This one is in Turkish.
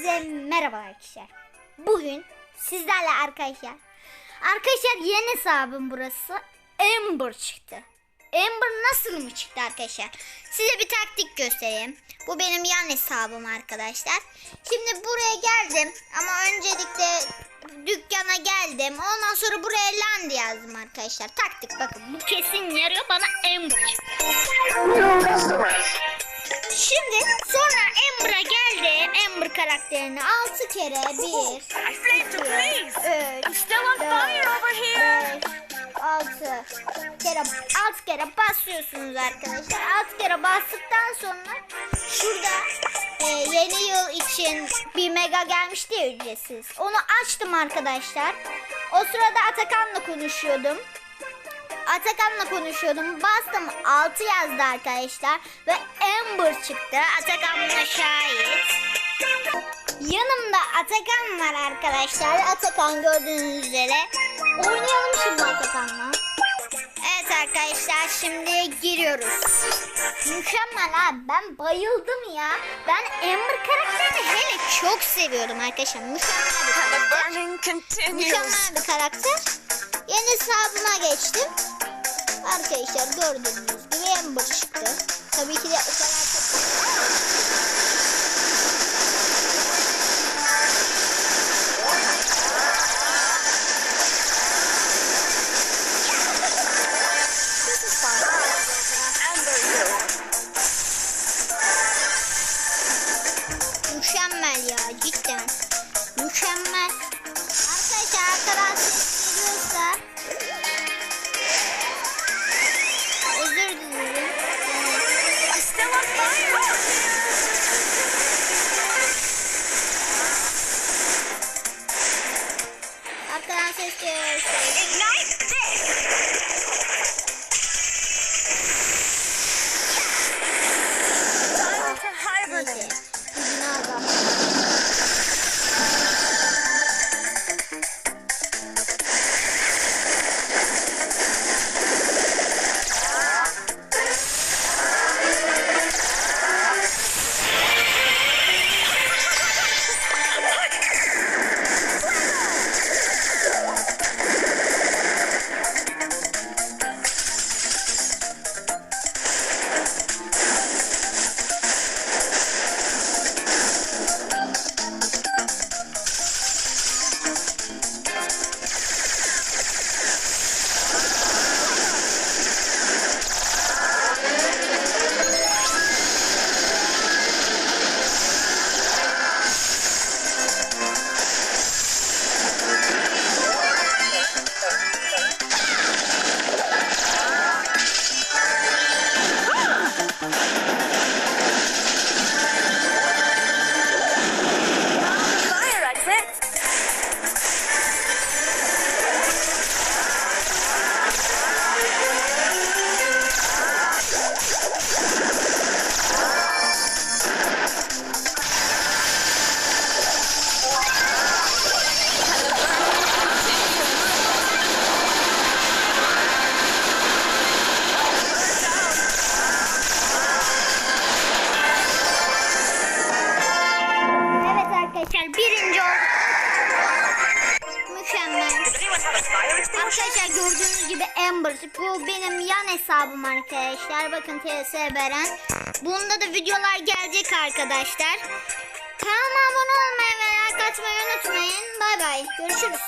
Hepinize merhaba arkadaşlar. Bugün sizlerle arkadaşlar. Arkadaşlar yeni hesabım burası. Ember çıktı. Ember nasıl mı çıktı arkadaşlar? Size bir taktik göstereyim. Bu benim yan hesabım arkadaşlar. Şimdi buraya geldim ama öncelikle dükkana geldim. Ondan sonra buraya land yazdım arkadaşlar. Taktik bakın bu kesin yarıyor bana Ember çıktı. Şimdi sonra Ember'a geldi. Karakterini 6 kere 1 I flamed to please. 3 Still on fire over here. 6 kere 6 kere basıyorsunuz arkadaşlar. 6 kere bastıktan sonra şurada e, yeni yıl için bir mega gelmişti ya ücretsiz. Onu açtım arkadaşlar. O sırada Atakan'la konuşuyordum. Atakan'la konuşuyordum. Bastım 6 yazdı arkadaşlar. Ve Amber çıktı. Atakan buna şahit. Yanımda Atakan var arkadaşlar. Atakan gördüğünüz üzere. Oynayalım şimdi Atakan'la. Evet arkadaşlar şimdi giriyoruz. Mükemmel abi ben bayıldım ya. Ben Amber karakterini hele çok seviyordum arkadaşlar. Mükemmel bir karakter. Mükemmel bir karakter. Yeni hesabıma geçtim. Arkadaşlar gördüğünüz gibi Amber çıktı. Tabii ki de o kadar çok... ya cidden. Mükemmel. Arkadaşlar arkadan ses geliyorsa özür dilerim. On fire. arkadan ses geliyorsa Ignite Arkadaşlar gördüğünüz gibi Amber bu benim yan hesabım arkadaşlar. Bakın TS Beren. Bunda da videolar gelecek arkadaşlar. Kanalıma abone olmayı ve like atmayı unutmayın. Bay bay. Görüşürüz.